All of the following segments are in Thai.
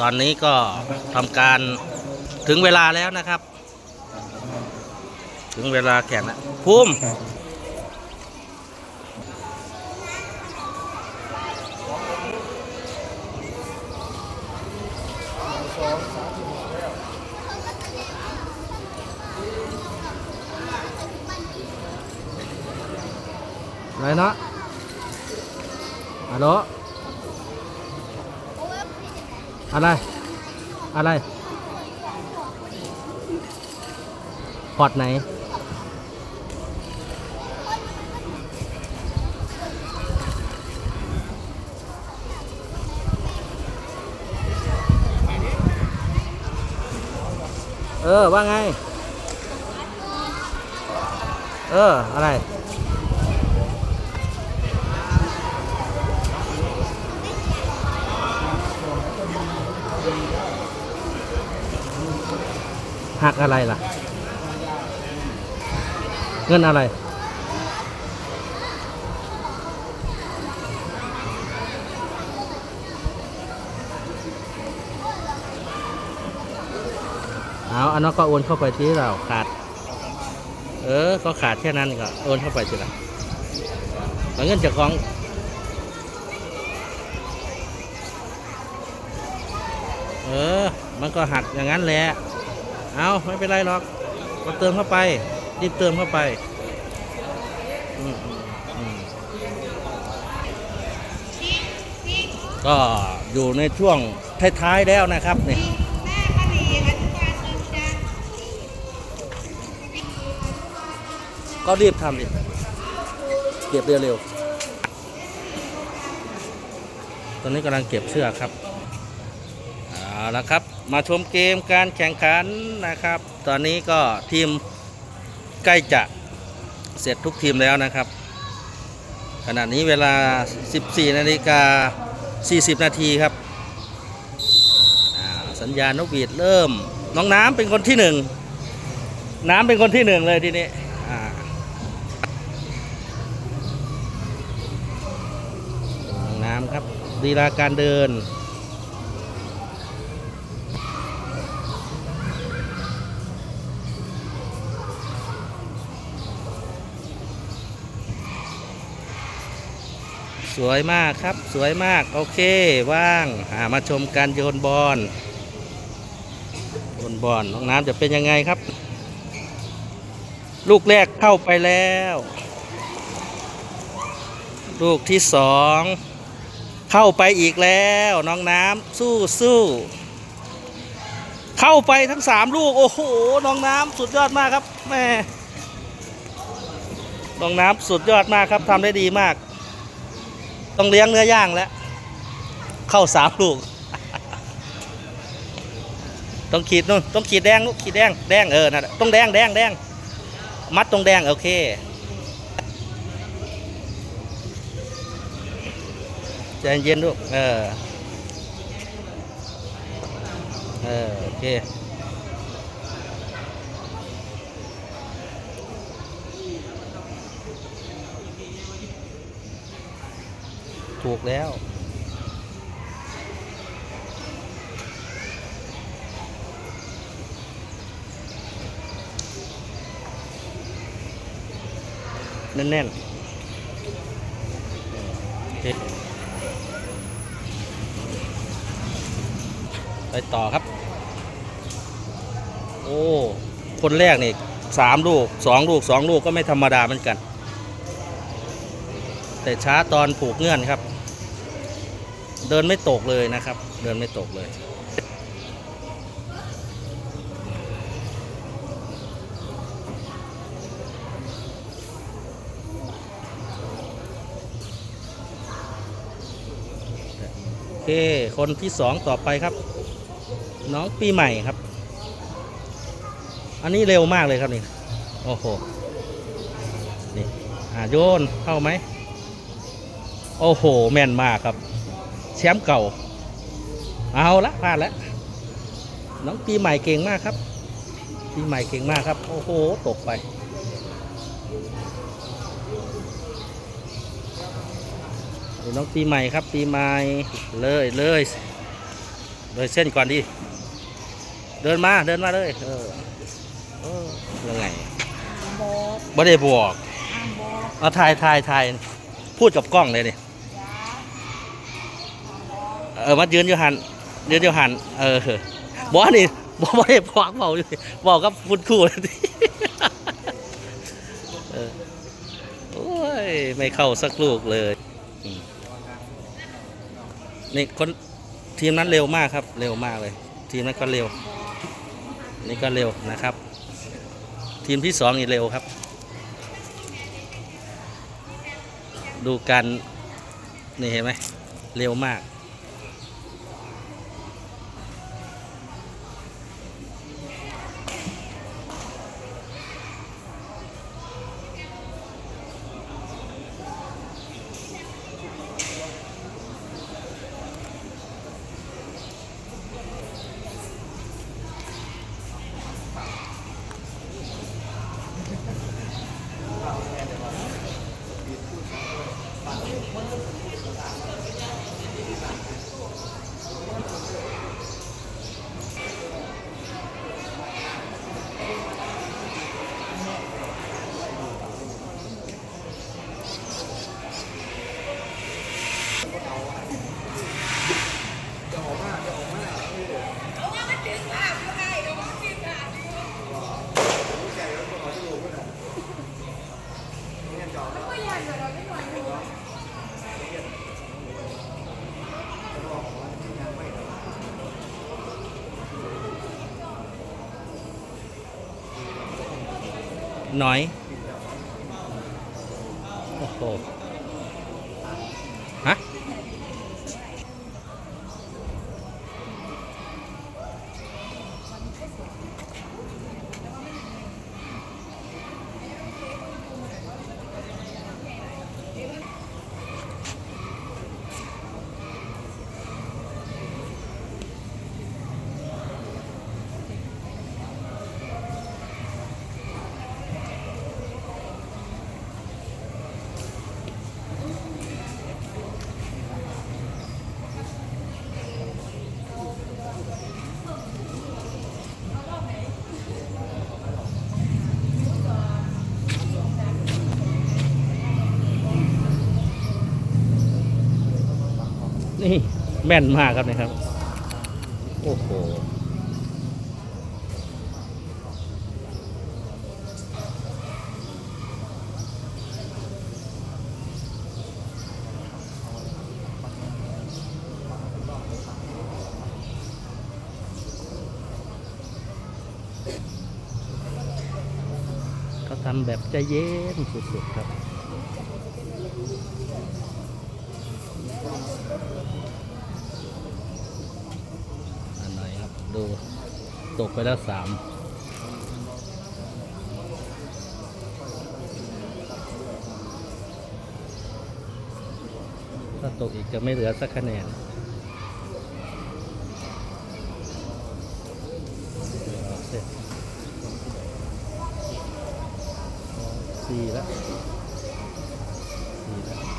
ตอนนี้ก็ทำการถึงเวลาแล้วนะครับ ถึงเวลาแข่งแล้วภูมิอะไรนะฮัลโหล อะไร อะไรพอร์ตไหน เออ ว่าไง เออ อะไร หักอะไรล่ะ เงินอะไร เอาอันนั้นก็โอนเข้าไปที่เราขาด เออ ก็ขาดแค่นั้นก็โอนเข้าไปทีละแล้วเงินจากของเออ มันก็หักอย่างนั้นแหละ เอาไม่เป็นไรหรอกก็เติมเข้าไปรีบเติมเข้าไปก็อยู่ในช่วงท้ายๆแล้วนะครับเนี่ยก็รีบทำดิเก็บเร็วๆ ตอนนี้กำลังเก็บเสื้อครับ เอาละครับ มาชมเกมการแข่งขันนะครับ ตอนนี้ก็ทีมใกล้จะเสร็จทุกทีมแล้วนะครับ ขณะนี้เวลา 14นาฬิกา40 นาทีครับ สัญญาณนกหวีดเริ่ม น้องน้ำเป็นคนที่หนึ่ง น้ำเป็นคนที่หนึ่งเลยทีนี้น้ำครับลีลาการเดิน สวยมากครับสวยมาก โอเคว่างามาชมการโยนบอลโยนบอลน้องน้ำจะเป็นยังไงครับ ลูกแรกเข้าไปแล้ว ลูกที่สองเข้าไปอีกแล้วน้องน้ำสู้สู้เข้าไปทั้งสามลูก โอ้โหน้องน้ำสุดยอดมากครับแม่น้องน้ำสุดยอดมากครับทำได้ดีมาก ต้องเลี้ยงเนื้อย่างแล้ว เข้าสามลูก ต้องขีดนู่นต้องขีดแดงลูกขีดแดงแดงเออน่ะต้องแดงแดงแดงมัดตรงแดงโอเคใจเย็นลูกเออเออโอเค ถูกแล้ว แน่นๆ ไปต่อครับ โอ้ คนแรกนี่สามลูกสองลูกสองลูกก็ไม่ธรรมดาเหมือนกัน แต่ช้าตอนผูกเงื่อนครับ เดินไม่ตกเลยนะครับ เดินไม่ตกเลย โอเค คนที่สองต่อไปครับ น้องปีใหม่ครับ อันนี้เร็วมากเลยครับนี่ โอ้โห นี่อ่าโยนเข้าไหม โอ้โห แม่นมากครับ แชมป์เก่า เอาละพลาดแล้วน้องปีใหม่เก่งมากครับ ปีใหม่เก่งมากครับ โอ้โห ตกไป น้องปีใหม่ครับ ปีใหม่เลยเลยโดยเส้นก่อนดิเดินมาเดินมาเลยเออเออยังไงบอกบ่ได้บอกอ้างบอกเอาถ่ายถ่ายถ่ายพูดกับกล้องเลยนี่จ้าเออมายืนอยู่หันยืนอยู่หันเออบอกนี่บอกบ่ได้บอกเบาอยู่บอกกับคุณครูเลยโอ้ยไม่เข้าสักลูกเลยนี่คนทีมนั้นเร็วมากครับ เร็วมากเลย ทีมนั้นก็เร็ว นี่ก็เร็วนะครับ ทีมที่สองนี่เร็วครับ ดูกันนี่เห็นไหมเร็วมาก 원 น้อย โอ้โห ฮะ นี่ แม่นมากครับนะครับ โอ้โหเขาทำแบบใจเย็นสุดๆครับ อันไหนครับ ดู ตก ไปแล้วสามถ้าตกอีกจะไม่เหลือสักคะแนนสี่แล้วสี่แล้ว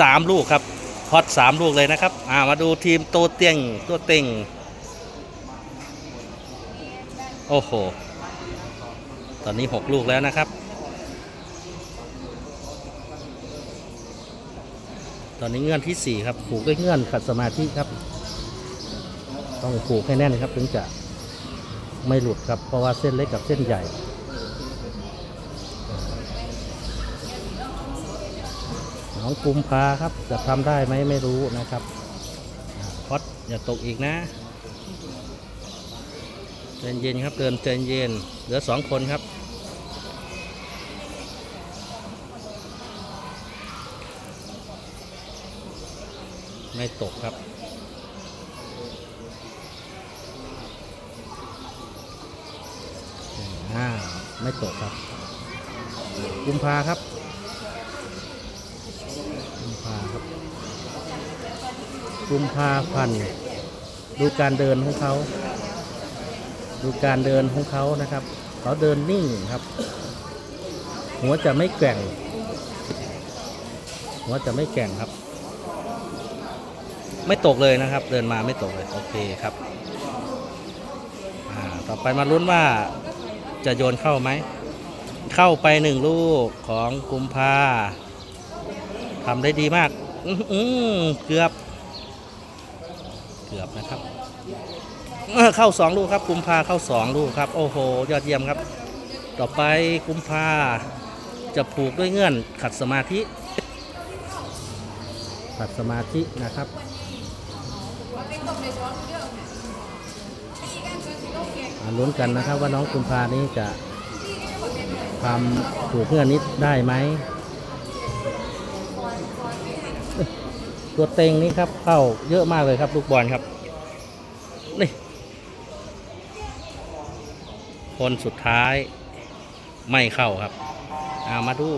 สามลูกครับฮอตสามลูกเลยนะครับอ่ามาดูทีมโตเตียงตัวเต็งโอ้โห ตอนนี้หกลูกแล้วนะครับ ตอนนี้เงื่อนที่สี่ครับ ผูกด้วยเงื่อนขัดสมาธิครับ ต้องผูกให้แน่นครับ ถึงจะไม่หลุดครับ เพราะว่าเส้นเล็กกับเส้นใหญ่ น้องกุมภาครับ จะทำได้ไหมไม่รู้นะครับพอดอย่าตกอีกนะใจเย็นครับเดินใจเย็น เหลือสองคนครับไม่ตกครับอ่าไม่ตกครับ กุมภาครับ กุมภาครับ กุมภาพันธ์ดูการเดินของเขา ดูการเดินของเขานะครับ เขาเดินนิ่งครับ หัวจะไม่แกว่ง หัวจะไม่แกว่งครับ ไม่ตกเลยนะครับ เดินมาไม่ตกเลยโอเคครับต่อไปมาลุ้นว่าจะโยนเข้าไหม เข้าไปหนึ่งลูกของกุมภาทำได้ดีมาก อืเกือบ กือบนะครับเข้าสองลูกครับกุมภาเข้าสองลูกครับ โอ้โห ยอดเยี่ยมครับ ต่อไปกุมภาจะผูกด้วยเงื่อนขัดสมาธิ ขัดสมาธินะครับลุ้นกันนะครับว่าน้องกุมภานี้จะทำถูกเงื่อนนี้ได้ไหมเอ้ย ตัวเต็งนี้ครับเข้าเยอะมากเลยครับลูกบอลครับนี่คนสุดท้ายไม่เข้าครับเอามาดู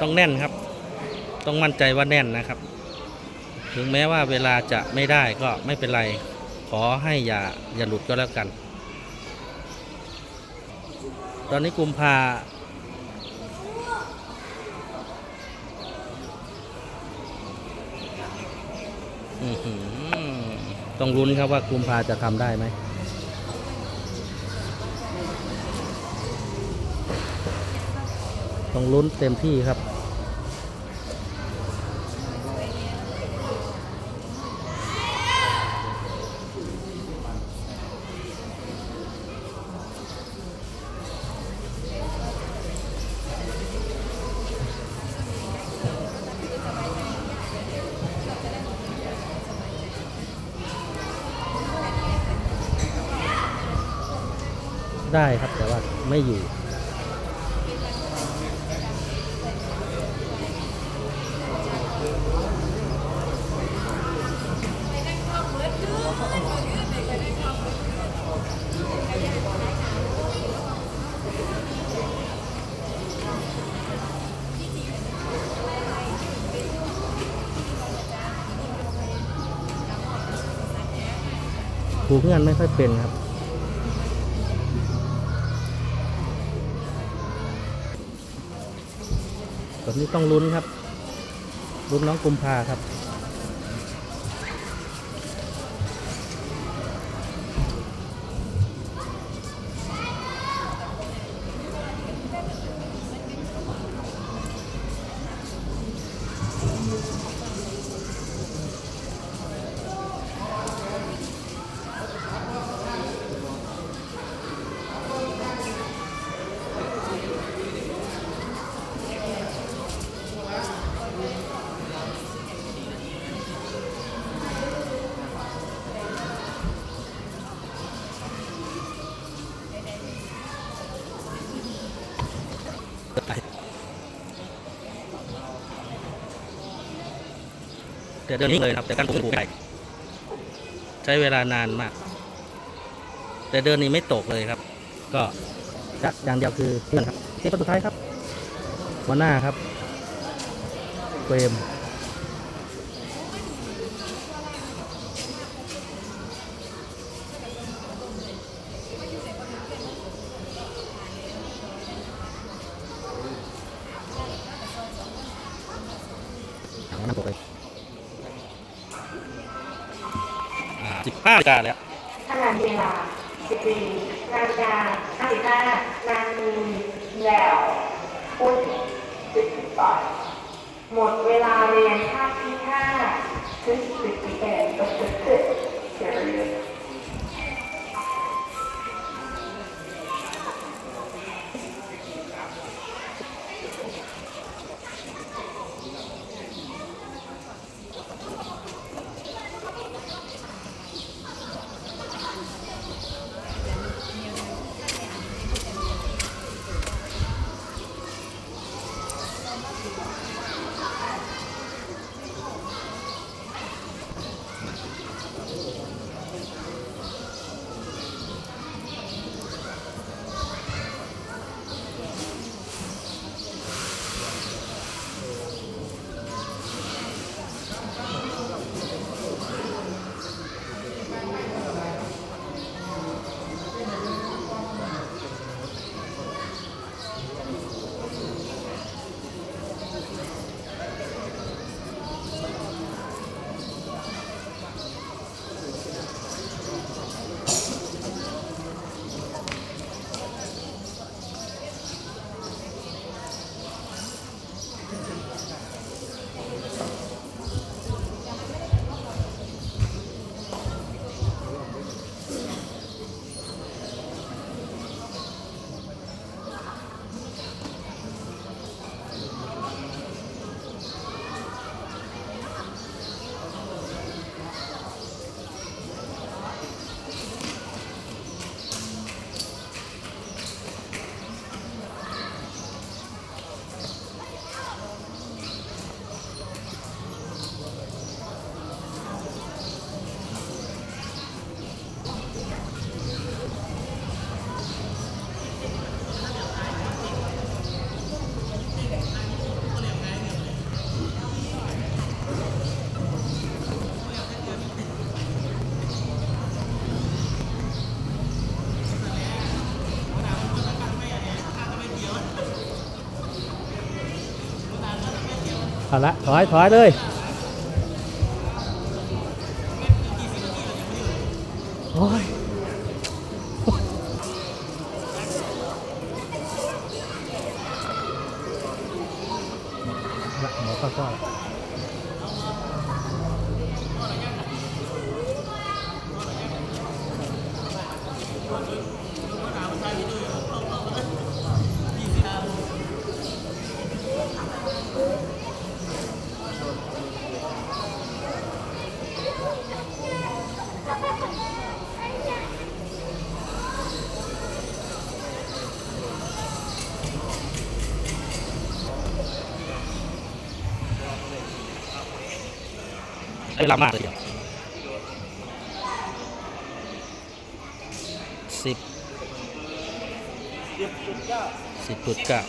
ต้องแน่นครับ ต้องมั่นใจว่าแน่นนะครับ ถึงแม้ว่าเวลาจะไม่ได้ก็ไม่เป็นไร ขอให้อย่าอย่าหลุดก็แล้วกัน ตอนนี้กุมภาอื้อหือ ต้องลุ้นครับว่ากุมภาจะทำได้ไหมต้องลุ้นเต็มที่ครับ ได้ครับแต่ว่าไม่อยู่ผูกเงื่อนไม่ค่อยเป็นครับ ตอนนี้ต้องลุ้นครับ ลุ้นน้องกุมภาครับ แต่เดินนี้เลยครับแต่การผูกผูกไปใช้เวลานานมาก แต่เดินนี้ไม่ตกเลยครับ ก็จักอย่างเดียวคือเพื่อนครับเทปสุดท้ายครับวันหน้าครับเฟรม นาฬิกา55นาทีแล้วพุธ18หมดเวลาเรียนภาคที่5ถึง11 of the fifth period เอาละถอยถอยเลย โอ้ย ละหมอข้าวซอยใช้เว ลามากเลยเดียวสิบสิบจุดเก้า